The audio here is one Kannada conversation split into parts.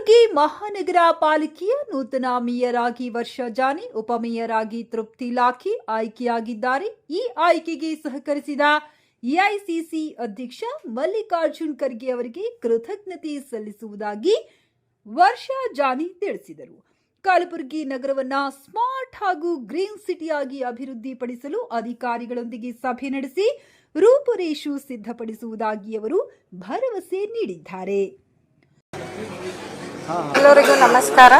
ಕಲಬುರಗಿ ಮಹಾನಗರ ಪಾಲಿಕೆಯ ನೂತನ ಮೇಯರ್ ವರ್ಷ ಜಾನಿ ಉಪಮೇಯರ್ ಆಗಿ ತೃಪ್ತಿ ಲಾಖಿ ಆಯ್ಕೆಯಾಗಿದ್ದಾರೆ. ಈ ಆಯ್ಕೆಗೆ ಸಹಕರಿಸಿದ ಎಐಸಿಸಿ ಅಧ್ಯಕ್ಷ ಮಲ್ಲಿಕಾರ್ಜುನ್ ಖರ್ಗೆ ಅವರಿಗೆ ಕೃತಜ್ಞತೆ ಸಲ್ಲಿಸುವುದಾಗಿ ವರ್ಷ ಜಾನಿ ತಿಳಿಸಿದರು. ಕಲಬುರಗಿ ನಗರವನ್ನ ಸ್ಮಾರ್ಟ್ ಹಾಗೂ ಗ್ರೀನ್ ಸಿಟಿಯಾಗಿ ಅಭಿವೃದ್ಧಿಪಡಿಸಲು ಅಧಿಕಾರಿಗಳೊಂದಿಗೆ ಸಭೆ ನಡೆಸಿ ರೂಪುರೇಷು ಸಿದ್ಧಪಡಿಸುವುದಾಗಿ ಅವರು ಭರವಸೆ ನೀಡಿದ್ದಾರೆ. ಎಲ್ಲರಿಗೂ ನಮಸ್ಕಾರ.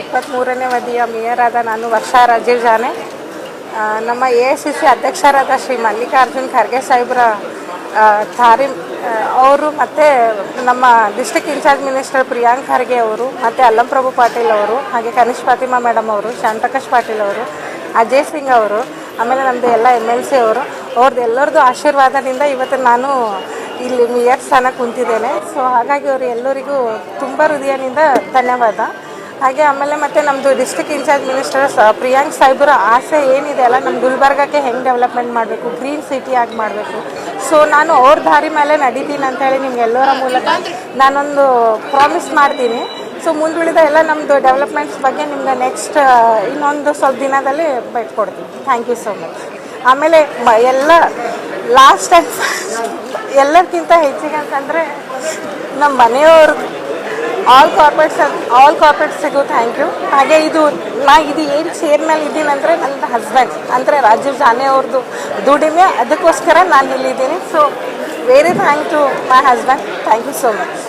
ಇಪ್ಪತ್ತ್ಮೂರನೇ ವದಿಯ ಮೇಯರ್ ಆದ ನಾನು ವರ್ಷ ರಾಜೀವ್ ಜಾನೆ. ನಮ್ಮ ಎ ಸಿ ಸಿ ಅಧ್ಯಕ್ಷರಾದ ಶ್ರೀ ಮಲ್ಲಿಕಾರ್ಜುನ್ ಖರ್ಗೆ ಸಾಹೇಬ್ರ ತಾರಿ ಅವರು ಮತ್ತು ನಮ್ಮ district incharge minister Priyank Kharge ಅವರು, ಮತ್ತು ಅಲ್ಲಂಪ್ರಭು ಪಾಟೀಲ್ ಅವರು, ಹಾಗೆ ಕನಿಷ್ ಫಾತಿಮಾ ಮೇಡಮ್ ಅವರು, ಶಾಂತಕಾಶ್ ಪಾಟೀಲ್ ಅವರು, ಅಜಯ್ ಸಿಂಗ್ ಅವರು, ಆಮೇಲೆ ನಮ್ಮದು ಎಲ್ಲ ಎಂ ಎಲ್ ಸಿ ಅವರು ಅವ್ರದ್ದು ಎಲ್ಲರದ್ದು ಆಶೀರ್ವಾದದಿಂದ ಇವತ್ತು ನಾನು ಇಲ್ಲಿ ಮೇಯರ್ ಸ್ಥಾನ ಕುಂತಿದ್ದೇನೆ. ಸೊ ಹಾಗಾಗಿ ಅವರು ಎಲ್ಲರಿಗೂ ತುಂಬ ಹೃದಯದಿಂದ ಧನ್ಯವಾದ. ಹಾಗೆ ಆಮೇಲೆ ಮತ್ತೆ ನಮ್ಮದು ಡಿಸ್ಟ್ರಿಕ್ಟ್ ಇನ್ಚಾರ್ಜ್ ಮಿನಿಸ್ಟರ್ ಪ್ರಿಯಾಂಕ್ ಸಾಹೇಬ್ರ ಆಸೆ ಏನಿದೆ ಅಲ್ಲ ನಮ್ಮ ಗುಲ್ಬರ್ಗಕ್ಕೆ ಹೆಂಗೆ ಡೆವಲಪ್ಮೆಂಟ್ ಮಾಡಬೇಕು ಗ್ರೀನ್ ಸಿಟಿ ಆಗಿ ಮಾಡಬೇಕು. ಸೊ ನಾನು ಅವ್ರ ದಾರಿ ಮೇಲೆ ನಡೀತೀನಿ ಅಂತೇಳಿ ನಿಮ್ಗೆ ಎಲ್ಲರ ಮೂಲಕ ನಾನೊಂದು ಪ್ರಾಮಿಸ್ ಮಾಡ್ತೀನಿ. ಸೊ ಮುಂದುಳಿದ ಎಲ್ಲ ನಮ್ಮದು ಡೆವಲಪ್ಮೆಂಟ್ಸ್ ಬಗ್ಗೆ ನಿಮ್ಗೆ ನೆಕ್ಸ್ಟ್ ಇನ್ನೊಂದು ಸ್ವಲ್ಪ ದಿನದಲ್ಲಿ ಕೊಡ್ತೀನಿ ಥ್ಯಾಂಕ್ ಯು ಸೊ ಮಚ್ ಆಮೇಲೆ ಎಲ್ಲ ಲಾಸ್ಟ್ ಟೈಮ್ ಎಲ್ಲರಿಗಿಂತ ಹೆಚ್ಚಿಗೆ ಅಂತಂದರೆ ನಮ್ಮ ಮನೆಯವ್ರ ಆಲ್ ಕಾರ್ಪೊರೇಟ್ಸ್ ಆಲ್ ಕಾರ್ಪೊರೇಟ್ಸಿಗೂ ಥ್ಯಾಂಕ್ ಯು ಹಾಗೆ ಇದು, ನಾ ಇದು ಏನು ಚೇರ್ನಲ್ಲಿ ಮೇಲೆ ಇದ್ದೀನಿ ಅಂದರೆ ನನ್ನ ಹಸ್ಬೆಂಡ್ ಅಂದರೆ ರಾಜೀವ್ ಜಾನೆ ಅವ್ರದ್ದು ದುಡಿಮೆ, ಅದಕ್ಕೋಸ್ಕರ ನಾನು ಇಲ್ಲಿದ್ದೀನಿ. So very thank to my husband thank you so much